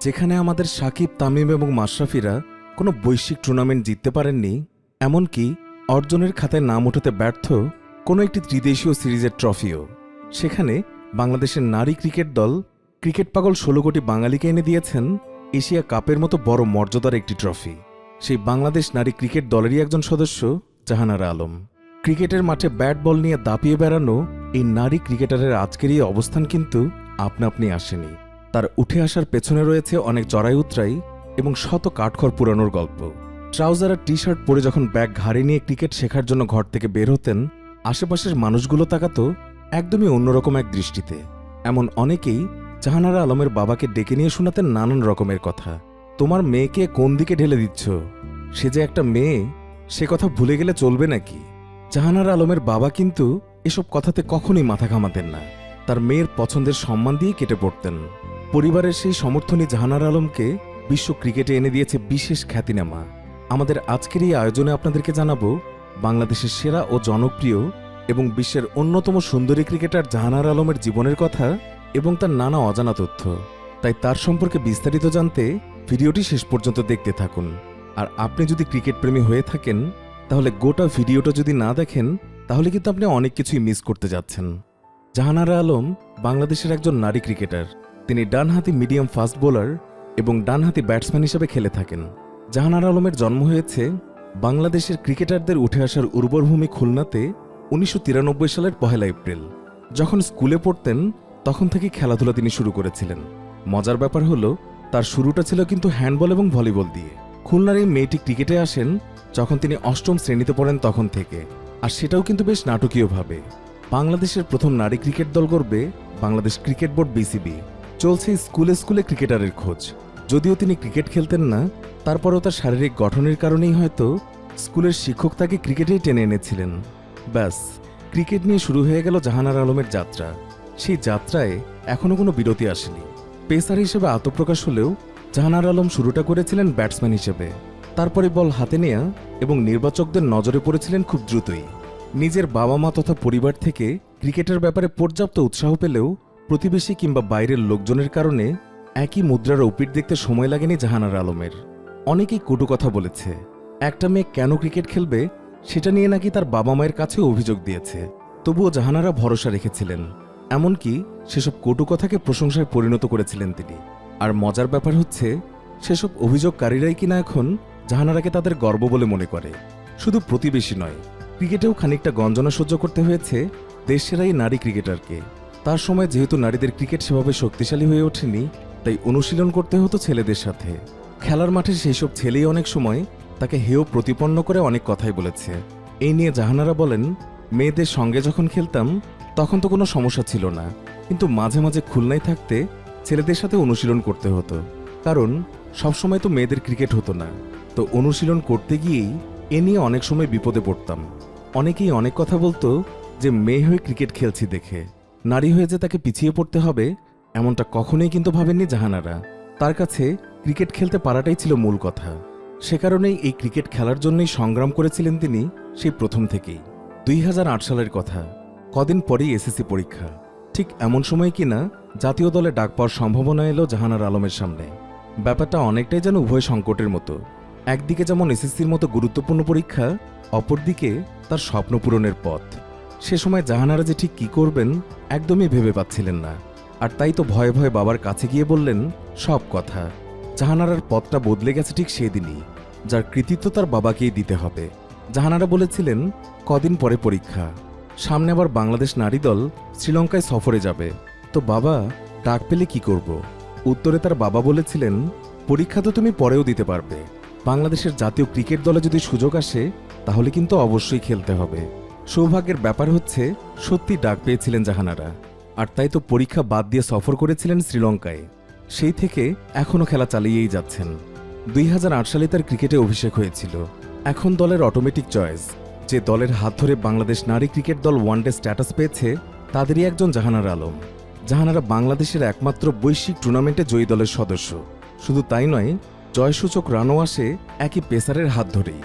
যেখানে আমাদের সাকিব, তামিম এবং মাশরাফিরা কোনো বৈশ্বিক টুর্নামেন্ট জিততে পারেননি, এমনকি অর্জনের খাতায় নাম ওঠাতে ব্যর্থ কোনো একটি ত্রিদেশীয় সিরিজের ট্রফিও সেখানে বাংলাদেশের নারী ক্রিকেট দল ক্রিকেট পাগল ষোলো কোটি বাঙালিকে এনে দিয়েছেন এশিয়া কাপের মতো বড় মর্যাদার একটি ট্রফি সেই বাংলাদেশ নারী ক্রিকেট দলেরই একজন সদস্য, জাহানারা আলম। ক্রিকেটের মাঠে ব্যাট বল নিয়ে দাপিয়ে বেড়ানো এই নারী ক্রিকেটারের আজকের এই অবস্থান কিন্তু আপনা আপনি আসেনি। তার উঠে আসার পেছনে রয়েছে অনেক চড়াই উতরাই এবং শত কাঠখড় পুরানোর গল্প। ট্রাউজার আর টি শার্ট পরে যখন ব্যাগ ঘাড়ে নিয়ে ক্রিকেট শেখার জন্য ঘর থেকে বের হতেন, আশেপাশের মানুষগুলো তাকাতো একদমই অন্যরকম এক দৃষ্টিতে। এমন অনেকেই জাহানারা আলমের বাবাকে ডেকে নিয়ে শোনাতেন নানান রকমের কথা। তোমার মেয়েকে কোন দিকে ঢেলে দিচ্ছ? সে যে একটা মেয়ে, সে কথা ভুলে গেলে চলবে নাকি? জাহানারা আলমের বাবা কিন্তু এসব কথাতে কখনোই মাথা ঘামাতেন না। তার মেয়ের পছন্দের সম্মান দিয়ে কেটে পড়তেন। পরিবারের সেই সমর্থনই জাহানার আলমকে বিশ্ব ক্রিকেটে এনে দিয়েছে বিশেষ খ্যাতিনামা। আমাদের আজকের এই আয়োজনে আপনাদেরকে জানাব, বাংলাদেশের সেরা ও জনপ্রিয় এবং বিশ্বের অন্যতম সুন্দরী ক্রিকেটার জাহানার আলমের জীবনের কথা এবং তার নানা অজানা তথ্য। তাই তার সম্পর্কে বিস্তারিত জানতে ভিডিওটি শেষ পর্যন্ত দেখতে থাকুন। আর আপনি যদি ক্রিকেট প্রেমী হয়ে থাকেন, তাহলে গোটা ভিডিওটা যদি না দেখেন, তাহলে কিন্তু আপনি অনেক কিছুই মিস করতে যাচ্ছেন। জাহানারা আলম বাংলাদেশের একজন নারী ক্রিকেটার। তিনি ডানহাতি মিডিয়াম ফাস্ট বোলার এবং ডানহাতি ব্যাটসম্যান হিসেবে খেলে থাকেন। জাহানার আলমের জন্ম হয়েছে বাংলাদেশের ক্রিকেটারদের উঠে আসার উর্বর ভূমি খুলনাতে উনিশশো তিরানব্বই সালের পহেলা এপ্রিল। যখন স্কুলে পড়তেন, তখন থেকেই খেলাধুলা তিনি শুরু করেছিলেন। মজার ব্যাপার হলো, তার শুরুটা ছিল কিন্তু হ্যান্ডবল এবং ভলিবল দিয়ে। খুলনার এই মেয়েটি ক্রিকেটে আসেন যখন তিনি অষ্টম শ্রেণীতে পড়েন তখন থেকে। আর সেটাও কিন্তু বেশ নাটকীয়ভাবে। বাংলাদেশের প্রথম নারী ক্রিকেট দল গড়বে বাংলাদেশ ক্রিকেট বোর্ড বিসিবি। চলছে স্কুলে স্কুলে ক্রিকেটারের খোঁজ। যদিও তিনি ক্রিকেট খেলতেন না, তারপরও তার শারীরিক গঠনের কারণেই হয়তো স্কুলের শিক্ষক তাকে ক্রিকেটেই টেনে এনেছিলেন। ব্যাস, ক্রিকেট নিয়ে শুরু হয়ে গেল জাহানার আলমের যাত্রা। সেই যাত্রায় এখনও কোনো বিরতি আসেনি। পেসার হিসেবে আত্মপ্রকাশ হলেও জাহানার আলম শুরুটা করেছিলেন ব্যাটসম্যান হিসেবে। তারপরে বল হাতে নেয়া এবং নির্বাচকদের নজরে পড়েছিলেন খুব দ্রুতই। নিজের বাবা মা তথা পরিবার থেকে ক্রিকেটের ব্যাপারে পর্যাপ্ত উৎসাহ পেলেও প্রতিবেশী কিংবা বাইরের লোকজনের কারণে একই মুদ্রার ওপিট দেখতে সময় লাগেনি জাহানার আলমের। অনেকেই কটু কথা বলেছে, একটা মেয়ে কেন ক্রিকেট খেলবে সেটা নিয়ে নাকি তার বাবা মায়ের কাছে অভিযোগ দিয়েছে। তবুও জাহানারা ভরসা রেখেছিলেন, এমনকি সেসব কটু কথাকে প্রশংসায় পরিণত করেছিলেন তিনি। আর মজার ব্যাপার হচ্ছে, সেসব অভিযোগকারীরাই কিনা এখন জাহানারাকে তাদের গর্ব বলে মনে করে। শুধু প্রতিবেশী নয়, ক্রিকেটেও খানিকটা গঞ্জনা সহ্য করতে হয়েছে দেশের এই নারী ক্রিকেটারকে। তার সময় যেহেতু নারীদের ক্রিকেট সেভাবে শক্তিশালী হয়ে ওঠেনি, তাই অনুশীলন করতে হতো ছেলেদের সাথে। খেলার মাঠে সেই সব ছেলেই অনেক সময় তাকে হেয় প্রতিপন্ন করে অনেক কথাই বলেছে। এই নিয়ে জাহানারা বলেন, মেয়েদের সঙ্গে যখন খেলতাম, তখন তো কোনো সমস্যা ছিল না। কিন্তু মাঝে মাঝে খুলনায় থাকতে ছেলেদের সাথে অনুশীলন করতে হতো। কারণ, সবসময় তো মেয়েদের ক্রিকেট হতো না। তো অনুশীলন করতে গিয়েই এ নিয়ে অনেক সময় বিপদে পড়তাম। অনেকেই অনেক কথা বলতো যে, মেয়ে হয়ে ক্রিকেট খেলছি দেখে। নারী হয়ে যে তাকে পিছিয়ে পড়তে হবে, এমনটা কখনোই কিন্তু ভাবেননি জাহানারা। তার কাছে ক্রিকেট খেলতে পারাটাই ছিল মূল কথা। সে কারণেই এই ক্রিকেট খেলার জন্যই সংগ্রাম করেছিলেন তিনি সেই প্রথম থেকেই। দুই হাজার আট সালের কথা, কদিন পরেই এসএসসি পরীক্ষা। ঠিক এমন সময় কিনা জাতীয় দলে ডাক পাওয়ার সম্ভাবনা এলো জাহানার আলমের সামনে। ব্যাপারটা অনেকটাই যেন উভয় সংকটের মতো। একদিকে যেমন এসএসসির মতো গুরুত্বপূর্ণ পরীক্ষা, অপরদিকে তার স্বপ্ন পূরণের পথ। সে সময় জাহানারা যে ঠিক কী করবেন, একদমই ভেবে পাচ্ছিলেন না। আর তাই তো ভয়ে ভয়ে বাবার কাছে গিয়ে বললেন, সব কথা। জাহানারার পথটা বদলে গেছে ঠিক সেদিনই, যার কৃতিত্ব তার বাবাকেই দিতে হবে। জাহানারা বলেছিলেন, কদিন পরে পরীক্ষা। সামনে আবার বাংলাদেশ নারী দল শ্রীলঙ্কায় সফরে যাবে। তো বাবা, ডাক পেলে কি করব? উত্তরে তার বাবা বলেছিলেন, পরীক্ষা তো তুমি পরেও দিতে পারবে। বাংলাদেশের জাতীয় ক্রিকেট দলে যদি সুযোগ আসে, তাহলে কিন্তু অবশ্যই খেলতে হবে। সৌভাগ্যের ব্যাপার হচ্ছে, সত্যি ডাক পেয়েছিলেন জাহানারা। আর তাই তো পরীক্ষা বাদ দিয়ে সফর করেছিলেন শ্রীলঙ্কায়। সেই থেকে এখনও খেলা চালিয়েই যাচ্ছেন। দুই হাজার আট সালে তার ক্রিকেটে অভিষেক হয়েছিল। এখন দলের অটোমেটিক চয়েস যে দলের হাত ধরে বাংলাদেশ নারী ক্রিকেট দল ওয়ানডে স্ট্যাটাস পেয়েছে, তাদেরই একজন জাহানার আলম। জাহানারা বাংলাদেশের একমাত্র বৈশ্বিক টুর্নামেন্টে জয়ী দলের সদস্য। শুধু তাই নয়, জয়সূচক রানও আসে একই পেসারের হাত ধরেই।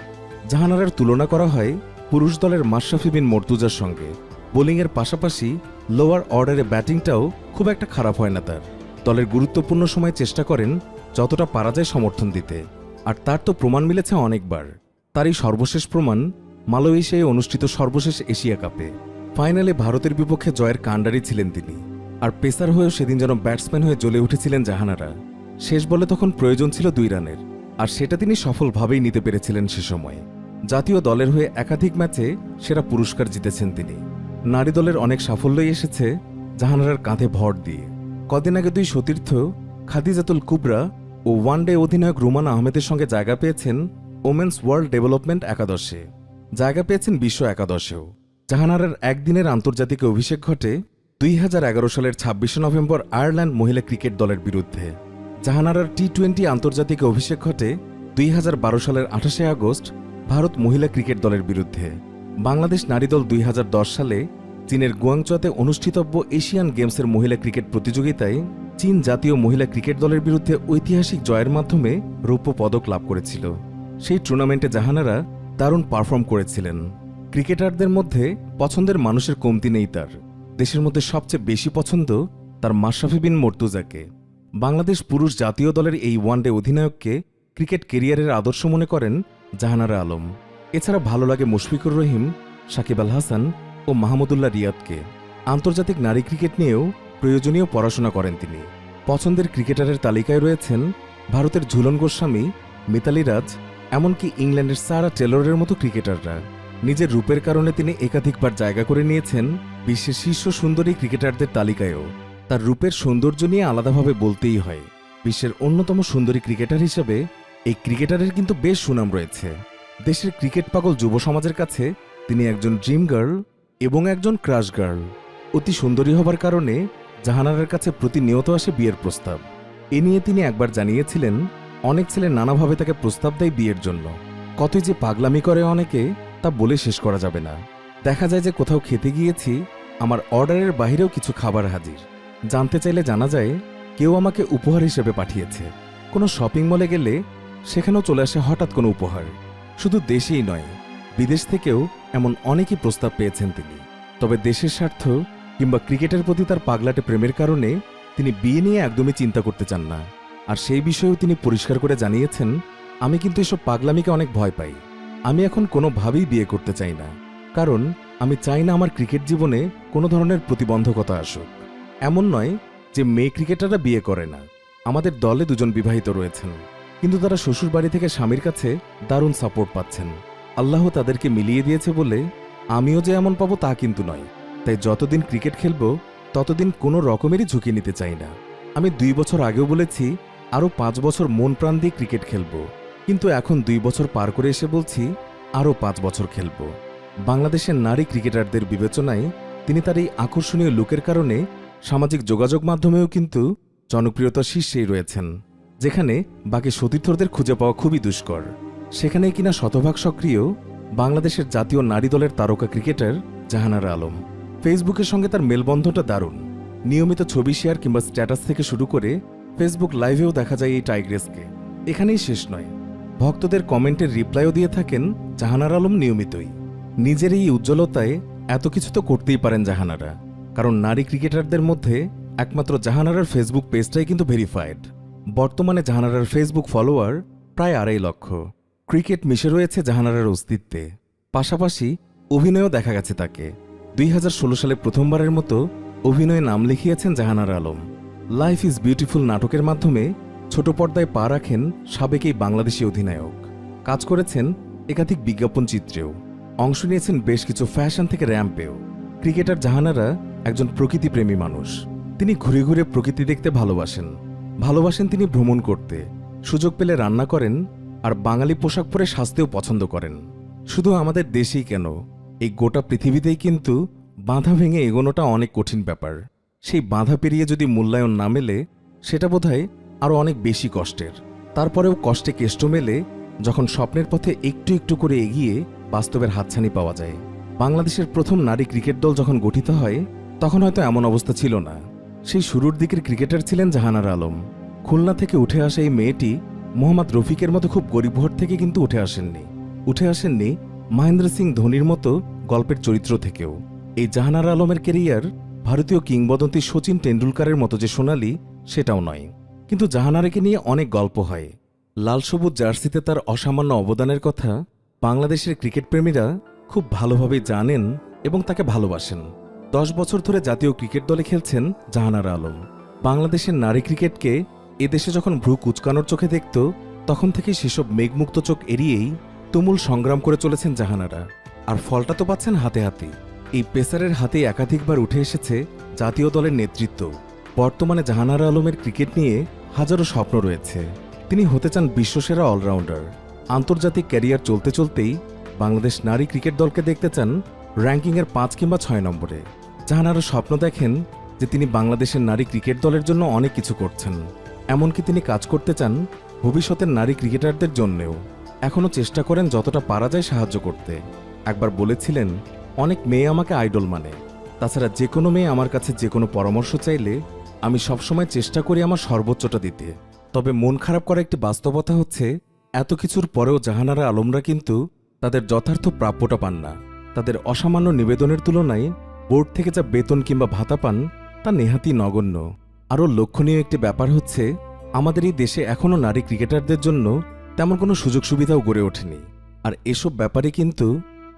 জাহানারার তুলনা করা হয় পুরুষ দলের মাশরাফি বিন মর্তুজার সঙ্গে। বোলিংয়ের পাশাপাশি লোয়ার অর্ডারে ব্যাটিংটাও খুব একটা খারাপ হয় না তার। দলের গুরুত্বপূর্ণ সময় চেষ্টা করেন যতটা পারা যায় সমর্থন দিতে। আর তার তো প্রমাণ মিলেছে অনেকবার। তারই সর্বশেষ প্রমাণ মালয়েশিয়ায় অনুষ্ঠিত সর্বশেষ এশিয়া কাপে। ফাইনালে ভারতের বিপক্ষে জয়ের কাণ্ডারি ছিলেন তিনি। আর পেসার হয়েও সেদিন যেন ব্যাটসম্যান হয়ে জ্বলে উঠেছিলেন জাহানারা। শেষ বলে তখন প্রয়োজন ছিল দুই রানের। আর সেটা তিনি সফলভাবেই নিতে পেরেছিলেন সে সময়ে। জাতীয় দলের হয়ে একাধিক ম্যাচে সেরা পুরস্কার জিতেছেন তিনি। নারী দলের অনেক সাফল্যই এসেছে জাহানারার কাঁধে ভর দিয়ে। কদিন আগে দুই সতীর্থ, খাদিজাতুল কুবরা ও ওয়ানডে অধিনায়ক রুমান আহমেদের সঙ্গে জায়গা পেয়েছেন ওমেন্স ওয়ার্ল্ড ডেভেলপমেন্ট একাদশে। জায়গা পেয়েছেন বিশ্ব একাদশেও। জাহানারার একদিনের আন্তর্জাতিক অভিষেক ঘটে দুই হাজার এগারো সালের ছাব্বিশে নভেম্বর আয়ারল্যান্ড মহিলা ক্রিকেট দলের বিরুদ্ধে। জাহানারার টি টোয়েন্টি আন্তর্জাতিক অভিষেক ঘটে দুই হাজার বারো সালের আঠাশে আগস্ট ভারত মহিলা ক্রিকেট দলের বিরুদ্ধে বাংলাদেশ নারী দল দুই হাজার দশ সালে চীনের গুয়াংচোতে অনুষ্ঠিতব্য এশিয়ান গেমসের মহিলা ক্রিকেট প্রতিযোগিতায় চীন জাতীয় মহিলা ক্রিকেট দলের বিরুদ্ধে ঐতিহাসিক জয়ের মাধ্যমে রৌপ্য পদক লাভ করেছিল। সেই টুর্নামেন্টে জাহানারা দারুণ পারফর্ম করেছিলেন। ক্রিকেটারদের মধ্যে পছন্দের মানুষের কমতি নেই তার। দেশের মধ্যে সবচেয়ে বেশি পছন্দ তার মাশরাফি বিন মর্তুজাকে। বাংলাদেশ পুরুষ জাতীয় দলের এই ওয়ানডে অধিনায়ককে ক্রিকেট কেরিয়ারের আদর্শ মনে করেন জাহানারা আলম। এছাড়া ভালো লাগে মুশফিকুর রহিম, সাকিব আল হাসান ও মাহমুদুল্লাহ রিয়াদকে। আন্তর্জাতিক নারী ক্রিকেট নিয়েও প্রয়োজনীয় পড়াশোনা করেন তিনি। পছন্দের ক্রিকেটারের তালিকায় রয়েছেন ভারতের ঝুলন গোস্বামী, মিতালি রাজ, এমনকি ইংল্যান্ডের সারা টেলরের মতো ক্রিকেটাররা। নিজের রূপের কারণে তিনি একাধিকবার জায়গা করে নিয়েছেন বিশ্বের শীর্ষ সুন্দরী ক্রিকেটারদের তালিকায়ও। তার রূপের সৌন্দর্য নিয়ে আলাদাভাবে বলতেই হয়, বিশ্বের অন্যতম সুন্দরী ক্রিকেটার হিসেবে এই ক্রিকেটারের কিন্তু বেশ সুনাম রয়েছে। দেশের ক্রিকেট পাগল যুব সমাজের কাছে তিনি একজন ড্রিম গার্ল এবং একজন ক্রাশ গার্ল। অতি সুন্দরী হবার কারণে জাহানারের কাছে প্রতিনিয়ত আসে বিয়ের প্রস্তাব। এ নিয়ে তিনি একবার জানিয়েছিলেন, অনেক ছেলে নানাভাবে তাকে প্রস্তাব দেয় বিয়ের জন্য। কতই যে পাগলামি করে অনেকে, তা বলে শেষ করা যাবে না। দেখা যায় যে কোথাও খেতে গিয়েছি, আমার অর্ডারের বাইরেও কিছু খাবার হাজির। জানতে চাইলে জানা যায়, কেউ আমাকে উপহার হিসেবে পাঠিয়েছে। কোনো শপিং মলে গেলে সেখানেও চলে আসে হঠাৎ কোনো উপহার। শুধু দেশেই নয়, বিদেশ থেকেও এমন অনেকই প্রস্তাব পেয়েছেন তিনি। তবে দেশের স্বার্থ কিংবা ক্রিকেটের প্রতি তার পাগলাটে প্রেমের কারণে তিনি বিয়ে নিয়ে একদমই চিন্তা করতে চান না। আর সেই বিষয়েও তিনি পরিষ্কার করে জানিয়েছেন, আমি কিন্তু এসব পাগলামিকে অনেক ভয় পাই। আমি এখন কোনোভাবেই বিয়ে করতে চাই না। কারণ আমি চাই না আমার ক্রিকেট জীবনে কোনো ধরনের প্রতিবন্ধকতা আসুক। এমন নয় যে মেয়ে ক্রিকেটাররা বিয়ে করে না। আমাদের দলে দুজন বিবাহিত রয়েছেন। কিন্তু তারা শ্বশুর বাড়ি থেকে স্বামীর কাছে দারুণ সাপোর্ট পাচ্ছেন। আল্লাহ তাদেরকে মিলিয়ে দিয়েছে বলে, আমিও যে এমন পাবো তা কিন্তু নয়। তাই যতদিন ক্রিকেট খেলব, ততদিন কোনো রকমেরই ঝুঁকি নিতে চাই না। আমি দুই বছর আগেও বলেছি, আরও পাঁচ বছর মন প্রাণ দিয়ে ক্রিকেট খেলব। কিন্তু এখন দুই বছর পার করে এসে বলছি, আরও পাঁচ বছর খেলব। বাংলাদেশের নারী ক্রিকেটারদের বিবেচনায় তিনি তার এই আকর্ষণীয় লুকের কারণে সামাজিক যোগাযোগ মাধ্যমেও কিন্তু জনপ্রিয়তা শীর্ষেই রয়েছেন। যেখানে বাকি সতীর্থদের খুঁজে পাওয়া খুবই দুষ্কর। সেখানে কিনা শতভাগ সক্রিয় বাংলাদেশের জাতীয় নারী দলের তারকা ক্রিকেটার জাহানারা আলম। ফেসবুকের সঙ্গে তার মেলবন্ধটা দারুণ। নিয়মিত ছবি শেয়ার কিংবা স্ট্যাটাস থেকে শুরু করে ফেসবুক লাইভেও দেখা যায় এই টাইগ্রেসকে। এখানেই শেষ নয়। ভক্তদের কমেন্টের রিপ্লাইও দিয়ে থাকেন জাহানার আলম নিয়মিতই। নিজের এই উজ্জ্বলতায় এত কিছু তো করতেই পারেন জাহানারা। কারণ নারী ক্রিকেটারদের মধ্যে একমাত্র জাহানারার ফেসবুক পেজটাই কিন্তু ভেরিফাইড বর্তমানে জাহানারার ফেসবুক ফলোয়ার প্রায় আড়াই লক্ষ। ক্রিকেট মিশে রয়েছে জাহানারার অস্তিত্বে। পাশাপাশি অভিনয়ও দেখা গেছে তাকে। দুই হাজার ষোলো সালে প্রথমবারের মতো অভিনয়ে নাম লিখিয়েছেন Jahanara Alam. Life is beautiful নাটকের মাধ্যমে ছোট পর্দায় পা রাখেন সাবেক এই বাংলাদেশি অধিনায়ক। কাজ করেছেন একাধিক বিজ্ঞাপন চিত্রেও। অংশ নিয়েছেন বেশ কিছু ফ্যাশন থেকে র্যাম্পেও ক্রিকেটার জাহানারা একজন প্রকৃতিপ্রেমী মানুষ। তিনি ঘুরে ঘুরে প্রকৃতি দেখতে ভালোবাসেন। ভালোবাসেন তিনি ভ্রমণ করতে, সুযোগ পেলে রান্না করেন, আর বাঙালি পোশাক পরে সাজতেও পছন্দ করেন। শুধু আমাদের দেশেই কেন, এই গোটা পৃথিবীতেই কিন্তু বাঁধা ভেঙে এগোনোটা অনেক কঠিন ব্যাপার। সেই বাঁধা পেরিয়ে যদি মূল্যায়ন না মেলে, সেটা বোধহয় আরও অনেক বেশি কষ্টের। তারপরেও কষ্টে কেষ্ট মেলে, যখন স্বপ্নের পথে একটু একটু করে এগিয়ে বাস্তবের হাতছানি পাওয়া যায়। বাংলাদেশের প্রথম নারী ক্রিকেট দল যখন গঠিত হয়, তখন হয়তো এমন অবস্থা ছিল না। সেই শুরুর দিকের ক্রিকেটার ছিলেন জাহানার আলম। খুলনা থেকে উঠে আসা এই মেয়েটি মোহাম্মদ রফিকের মতো খুব গরিব ঘর থেকে কিন্তু উঠে আসেননি। উঠে আসেননি মহেন্দ্র সিং ধোনির মতো গল্পের চরিত্র থেকেও। এই জাহানার আলমের কেরিয়ার ভারতীয় কিংবদন্তি সচিন টেন্ডুলকারের মতো যে সোনালি, সেটাও নয়। কিন্তু জাহানারাকে নিয়ে অনেক গল্প হয়। লাল সবুজ জার্সিতে তার অসামান্য অবদানের কথা বাংলাদেশের ক্রিকেট প্রেমীরা খুব ভালোভাবে জানেন এবং তাকে ভালোবাসেন। দশ বছর ধরে জাতীয় ক্রিকেট দলে খেলছেন জাহানারা আলম। বাংলাদেশের নারী ক্রিকেটকে এদেশে যখন ভ্রু কুচকানোর চোখে দেখত, তখন থেকে সেসব মেঘমুক্ত চোখ এড়িয়েই তুমুল সংগ্রাম করে চলেছেন জাহানারা। আর ফলটা তো পাচ্ছেন হাতে হাতে। এই পেসারের হাতে একাধিকবার উঠে এসেছে জাতীয় দলের নেতৃত্ব। বর্তমানে জাহানারা আলমের ক্রিকেট নিয়ে হাজারো স্বপ্ন রয়েছে। তিনি হতে চান বিশ্বসেরা অলরাউন্ডার। আন্তর্জাতিক ক্যারিয়ার চলতে চলতেই বাংলাদেশ নারী ক্রিকেট দলকে দেখতে চান র্যাঙ্কিংয়ের পাঁচ কিংবা ছয় নম্বরে। জাহানারা স্বপ্ন দেখেন যে তিনি বাংলাদেশের নারী ক্রিকেট দলের জন্য অনেক কিছু করছেন। এমনকি তিনি কাজ করতে চান ভবিষ্যতের নারী ক্রিকেটারদের জন্যেও। এখনও চেষ্টা করেন যতটা পারা যায় সাহায্য করতে। একবার বলেছিলেন, অনেক মেয়ে আমাকে আইডল মানে। তাছাড়া যে কোনো মেয়ে আমার কাছে যে কোনো পরামর্শ চাইলে আমি সবসময় চেষ্টা করি আমার সর্বোচ্চটা দিতে। তবে মন খারাপ করা একটি বাস্তবতা হচ্ছে, এত কিছুর পরেও জাহানারা আলমরা কিন্তু তাদের যথার্থ প্রাপ্যটা পান না। তাদের অসামান্য নিবেদনের তুলনায় বোর্ড থেকে যা বেতন কিংবা ভাতা পান, তা নেহাতি নগণ্য। আরও লক্ষণীয় একটি ব্যাপার হচ্ছে, আমাদের এই দেশে এখনও নারী ক্রিকেটারদের জন্য তেমন কোনো সুযোগ সুবিধাও গড়ে ওঠেনি। আর এসব ব্যাপারে কিন্তু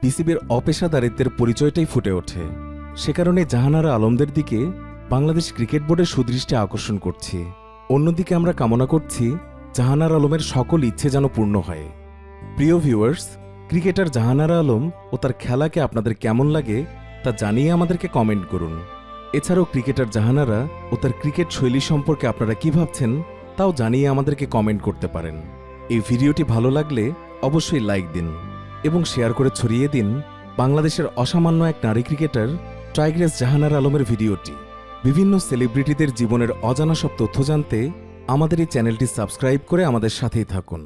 বিসিবির অপেশাদারিত্বের পরিচয়টাই ফুটে ওঠে। সে কারণে জাহানারা আলমদের দিকে বাংলাদেশ ক্রিকেট বোর্ডের সুদৃষ্টি আকর্ষণ করছি। অন্যদিকে আমরা কামনা করছি, জাহানার আলমের সকল ইচ্ছে যেন পূর্ণ হয়। প্রিয় ভিউয়ার্স, ক্রিকেটার জাহানারা আলম ও তার খেলাকে আপনাদের কেমন লাগে তা জানিয়ে আমাদেরকে কমেন্ট করুন। এছাড়াও ক্রিকেটার জাহানারা ও তার ক্রিকেট শৈলী সম্পর্কে আপনারা কি ভাবছেন, তাও জানিয়ে আমাদেরকে কমেন্ট করতে পারেন। এই ভিডিওটি ভালো লাগলে অবশ্যই লাইক দিন এবং শেয়ার করে ছড়িয়ে দিন বাংলাদেশের অসামান্য এক নারী ক্রিকেটার টাইগ্রেস জাহানার আলমের ভিডিওটি। বিভিন্ন সেলিব্রিটিদের জীবনের অজানা সব তথ্য জানতে আমাদের এই চ্যানেলটি সাবস্ক্রাইব করে আমাদের সাথেই থাকুন।